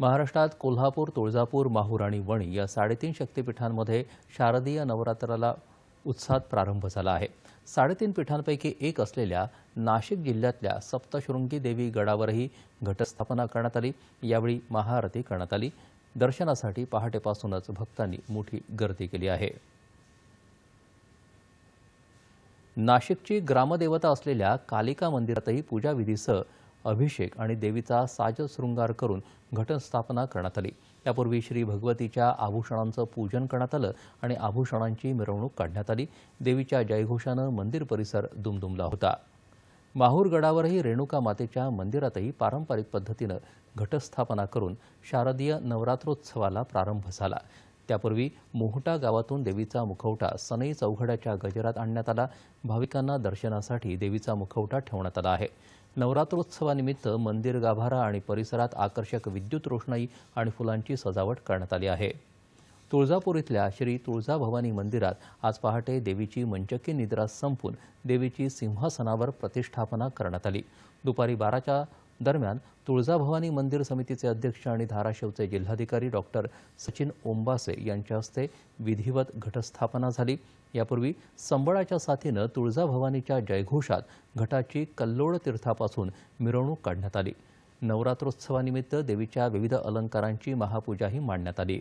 महाराष्ट्रात कोल्हापूर तुळजापूर माहूर आणि वणी या साडेतीन शक्तिपीठांमध्ये शारदीय नवरात्राला उत्साहात प्रारंभ झाला आहे. साडेतीन पीठांपैकी एक असलेल्या नाशिक जिल्ह्यातल्या सप्तशृंगी देवी गडावरही घटस्थापना करण्यात आली. यावेळी महाआरती करण्यात आली. दर्शनासाठी पहाटेपासूनच भक्तांनी मोठी गर्दी केली आहे. नाशिकची ग्रामदेवता असलेल्या कालिका मंदिरातही पूजाविधीसह अभिषेक आणि देवीचा साज शृंगार करून घटस्थापना करण्यात आली. त्यापूर्वी श्री भगवतीच्या आभूषणांचं पूजन करण्यात आलं आणि आभूषणांची मिरवणूक काढण्यात आली. देवीच्या जयघोषानं मंदिर परिसर दुमदुमला होता. माहूर गडावरही रेणुका मातेच्या मंदिरातही पारंपरिक पद्धतीनं घटस्थापना करून शारदीय नवरात्रोत्सवाला प्रारंभ झाला. त्यापूर्वी मोहटा गावातून देवीचा मुखवटा सनई चौघड्याच्या गजरात आणण्यात आला. भाविकांना दर्शनासाठी देवीचा मुखवटा ठेवण्यात आला आहे. नवरात्रोत्सवानिमित्त मंदिर गाभारा आणि परिसरात आकर्षक विद्युत रोषणाई आणि फुलांची सजावट करण्यात आली आहे. तुळजापूर इथल्या श्री तुळजाभवानी मंदिरात आज पहाटे देवीची मंचकी निद्रा संपून देवीची सिंहासनावर प्रतिष्ठापना करण्यात आली. दुपारी बाराच्या दरम्यान तुळजाभवानी मंदिर समितीचे अध्यक्ष आणि धाराशिवचे जिल्हाधिकारी डॉक्टर सचिन ओंबासे यांच्या हस्ते विधिवत घटस्थापना झाली. यापूर्वी संबळाच्या साथीनं तुळजाभवानीच्या जयघोषात घटाची कल्लोळ तीर्थापासून मिरवणूक काढण्यात आली. नवरात्रोत्सवानिमित्त देवीच्या विविध अलंकारांची महापूजाही मांडण्यात आली.